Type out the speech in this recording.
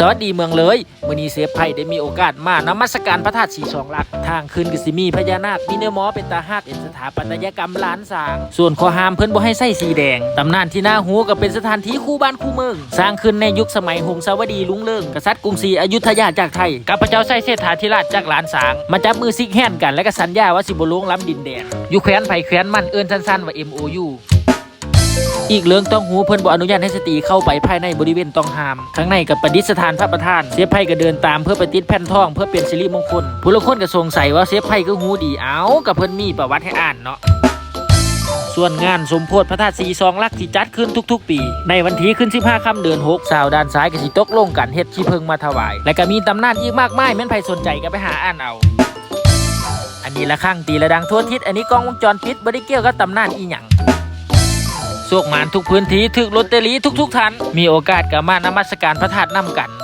สวัสดีเมืองเลยมื้อนี้เซฟไผ่ได้มีโอกาสมานมัสการพระธาตุสีสองหลัก ทางขึ้นกสิมีพญานาคมีเนื้อหมอเป็นตาฮักเป็นสถาปัตยกรรมล้านสาง ส่วนข้อห้ามเพิ่นบ่ให้ใส่สีแดง ตำนานที่น่าหูก็เป็นสถานที่คู่บ้านคู่เมือง สร้างขึ้นในยุคสมัยหงสาวดีลุงเลิงกษัตริย์กรุงศรีอยุธยาจากไทยกับพระเจ้าไส้เศรษฐาธิราชจากล้านสาง มาจับมือซิกแฮนกันและก็สัญญาว่าสิบ่ลวงล้ำดินแดนอยู่แคว้นไผ่แคว้นมันเอิ้นสั้นๆว่า MOU อีกเรื่องต้องหูเพิ่นบ่อนุญาตให้สตรีเข้าไปภายในบริเวณต้องห้ามข้างในกับประดิษฐานพระประธานเสียไพ่ก็เดินตามเพื่อไปติดแผ่นทองเพื่อเป็นสิริมงคลผู้ละคนก็สงสัยว่าเสียไพ่ก็หูดีเอากับเพิ่นมีประวัติให้อ่านเนาะส่วนงานสมโพธิพระธาตุสีซองลักที่จัดขึ้นทุกๆ ปี ในวันที่ขึ้น 15ค่ำเดือน 6 สาวด้านซ้ายก็สิตกลงกันเฮ็ดที่เพิงมาถวาย และก็มีตำนานอีกมากมายแม่นไผสนใจก็ไปหาอ่านเอาอันนี้ละข้างตีละดังทั่วทิศอันนี้กล้องวงจรปิดบ่ได้เกี่ยวกับตำนานอีหยัง โชคหมานทุกพื้นที่ถึกลอตเตอรี่ทุกๆท่านมีโอกาสกับมานมัสการพระธาตุน้ำกัน